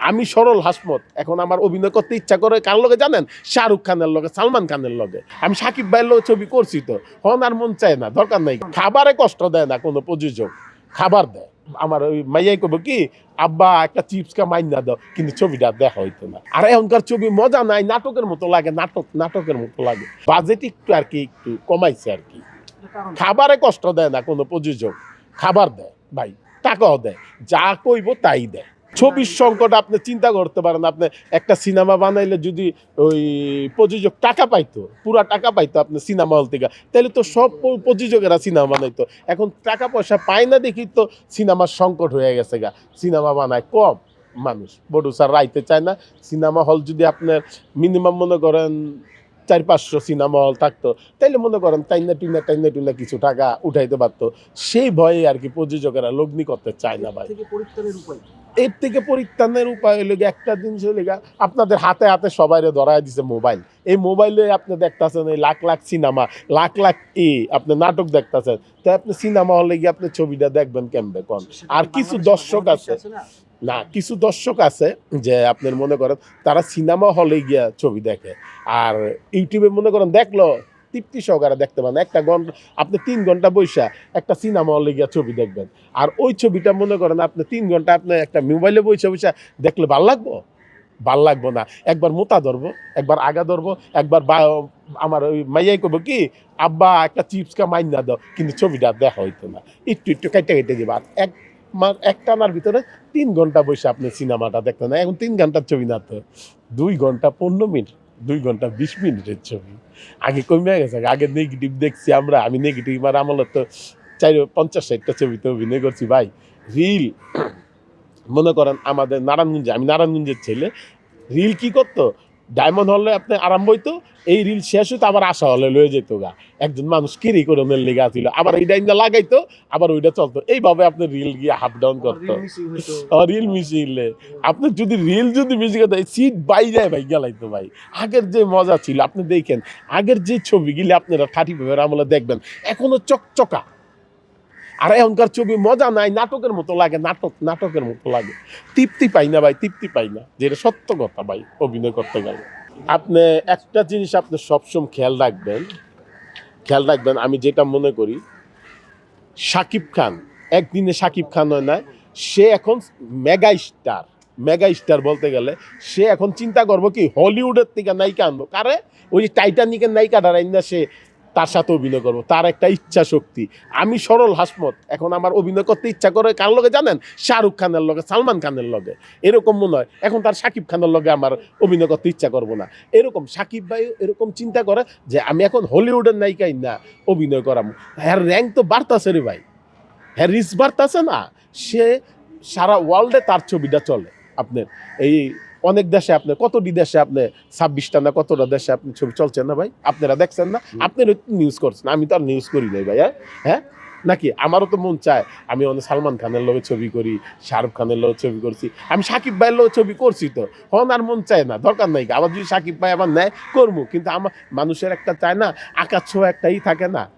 আমি সরল হাসমত। এখন আমার অভিনয় করতে ইচ্ছা করে কার লগে জানেন? শাহরুখ খানের লগে, সালমান খানের লগে। আমি সাকিব ভাইয়ের লগে ছবি করছি তো। হন আর মন চায় না, দরকার নাই। খাবারে কষ্ট দেয় না কোনো প্রযোজক। খাবার দেয়। আমার ওই মাইয়াই কব কি, আব্বা, একটা চিপস কা মাইন না দাও। কিন্তু ছবিটা দেখা হইতো না। আর এখনকার ছবি মজা নাই, নাটকের মতো লাগে, নাটক, নাটকের মতো লাগে। বাজেট একটু আর কি, একটু কমাইছে আর কি। খাবারে কষ্ট দেয় না কোনো প্রযোজক। খাবার দেয়, ভাই, টাকাও দেয়। যা কইব তাই দেয়। ছবির সংকট আপনি চিন্তা করতে পারেন, আপনি একটা সিনেমা বানাইলে যদি ওই প্রযোজক টাকা পাইতো, পুরা টাকা পাইতো আপনি সিনেমা হল থেকে তাহলে তো সব প্রযোজকেরা সিনেমা বানাইতো। এখন টাকা পয়সা পায় না দেখি তো সিনেমার সংকট হয়ে গেছে গা। সিনেমা বানায় কম মানুষ, প্রডিউসার রাইতে চায় না। সিনেমা হল যদি আপনার মিনিমাম মনে করেন চার পাঁচশো সিনেমা হল থাকতো, তাইলে মনে করেন টাইনা টুইনা টাইনা টুইনা কিছু টাকা উঠাইতে পারতো। সেই ভয়ে আর কি প্রযোজকেরা লগ্নি করতে চায় না ভাই? এর থেকে পরিত্রাণের উপায় হলো একটা জিনিস হলো আপনাদের হাতে হাতে সবাই ধরায় দিছে মোবাইল। এই মোবাইলে আপনি দেখতেছেন এই লাখ লাখ সিনেমা লাখ লাখ ই আপনি নাটক দেখতেছেন। তাই আপনি সিনেমা হলে গিয়ে আপনি ছবিটা দেখবেন কেমবে কোন? আর কিছু দর্শক আছে? না কিছু দর্শক আছে যে আপনার মনে করেন তারা সিনেমা হলে গিয়া ছবি দেখে। আর ইউটিউবে মনে করেন দেখল তৃপ্তি সহকারে দেখতে পান। একটা ঘণ্টা আপনি তিন ঘণ্টা বৈশা একটা সিনেমা হলে গিয়া ছবি দেখবেন। আর ওই ছবিটা মনে করেন আপনি তিন ঘণ্টা আপনি একটা মোবাইলে বৈশা বৈশা দেখলে ভালো লাগবো? ভালো লাগবো না। একবার মোতা ধরবো, একবার আগা ধরবো, একবার বা- আমার ওই মাইয়াই করব কি, আব্বা, একটা চিপস কা মাইন না দাও। কিন্তু ছবিটা দেখা হইতো না। একটু একটু কেটে কেটে দিবা। আর এক মা- এক টানার ভিতরে তিন ঘণ্টা বসে আপনি সিনেমাটা দেখতেন না। এখন তিন ঘণ্টার ছবি না তো। দুই ঘণ্টা পনেরো মিনিট। দুই ঘণ্টা বিশ মিনিটের ছবি। আগে কমে গেছে, আগে নেগেটিভ দেখছি আমরা, আমি নেগেটিভ আমার তো চাই পঞ্চাশ ষাটটা ছবিতে অভিনয় করছি। ভাই রিল মনে করেন আমাদের নারায়ণগঞ্জে, আমি নারায়ণগঞ্জের ছেলে রিল কি করতো? ডায়মন্ড হলে আপনি আরাম হইতো এই রিল শেষ হইতো আবার আশা হলে লয়ে যেত গা। একজন মানুষ কিরি করে ওনের লেগে আসছিল আবার এই ডাইনটা লাগাইতো আবার ওইটা চলতো। এইভাবে আপনি রিল গিয়ে হাফ ডাউন করতো। রিল মিশিলে আপনি যদি রিল যদি মিশিয়ে দেয় সিট বাইরে ভাই গেলাইতো ভাই। আগের যে মজা ছিল আপনি দেখেন আগের যে ছবিগুলি আপনারা থার্টি ফাইভের আমলে দেখবেন এখনও চকচকা। আর এখনকার ছবি মজা নাই, নাটকের মতো লাগে, নাটক, নাটকের মতো লাগে। তৃপ্তি পাই না ভাই, তৃপ্তি পাই না। যেটা সত্য কথা ভাই, অভিনয় করতে গেলে। আপনি একটা জিনিস আপনি সবসময় খেয়াল রাখবেন খেয়াল রাখবেন, আমি যেটা মনে করি, শাকিব খান, একদিনে শাকিব খান হয় না, সে এখন মেগা স্টার। মেগা স্টার বলতে গেলে, সে এখন চিন্তা করব কি, হলিউডের থেকে নায়িকা আনব। কারে? ওই টাইটানিকের নায়িকাটা না সে তার সাথে অভিনয় করব, তার একটা ইচ্ছা শক্তি। আমি সরল হাসমত, এখন আমার অভিনয় করতে ইচ্ছা করে কার লগে জানেন? শাহরুখ খানের লগে, সালমান খানের লগে। এরকম মনে হয়। এখন তার সাকিব খানের লগে আমার অভিনয় করতে ইচ্ছা করব না। এরকম সাকিব ভাই এরকম চিন্তা করে যে আমি এখন হলিউডের নায়িকাই না, অভিনয় করাম। হ্যাঁ র্যাঙ্ক তো বাড়তাছে রে ভাই। হ্যাঁ রিস বাড়তাছে না। সে সারা ওয়ার্ল্ডে তার ছবিটা চলে। আপনার এই অনেক দেশে আপনি কতটি দেশে আপনি ছাব্বিশটা না কতটা দেশে আপনি ছবি চলছেন না ভাই? আপনারা দেখছেন না? আপনারা নিউজ করছেন। আমি তো আর নিউজ করি নাই ভাই হ্যাঁ? হ্যাঁ নাকি? আমারও তো মন চায় আমি অনেক সালমান খানের লগে ছবি করি শাহরুখ খানের লগে ছবি করছি। আমি সাকিব ভাইয়ের লগে ছবি করছি তো। হন আর মন চায় না দরকার নাই। আবার যদি সাকিব ভাই আবার নেয় করব। কিন্তু আমার মানুষের একটা চায় না আকাশ ছোঁয়া একটাই থাকে না।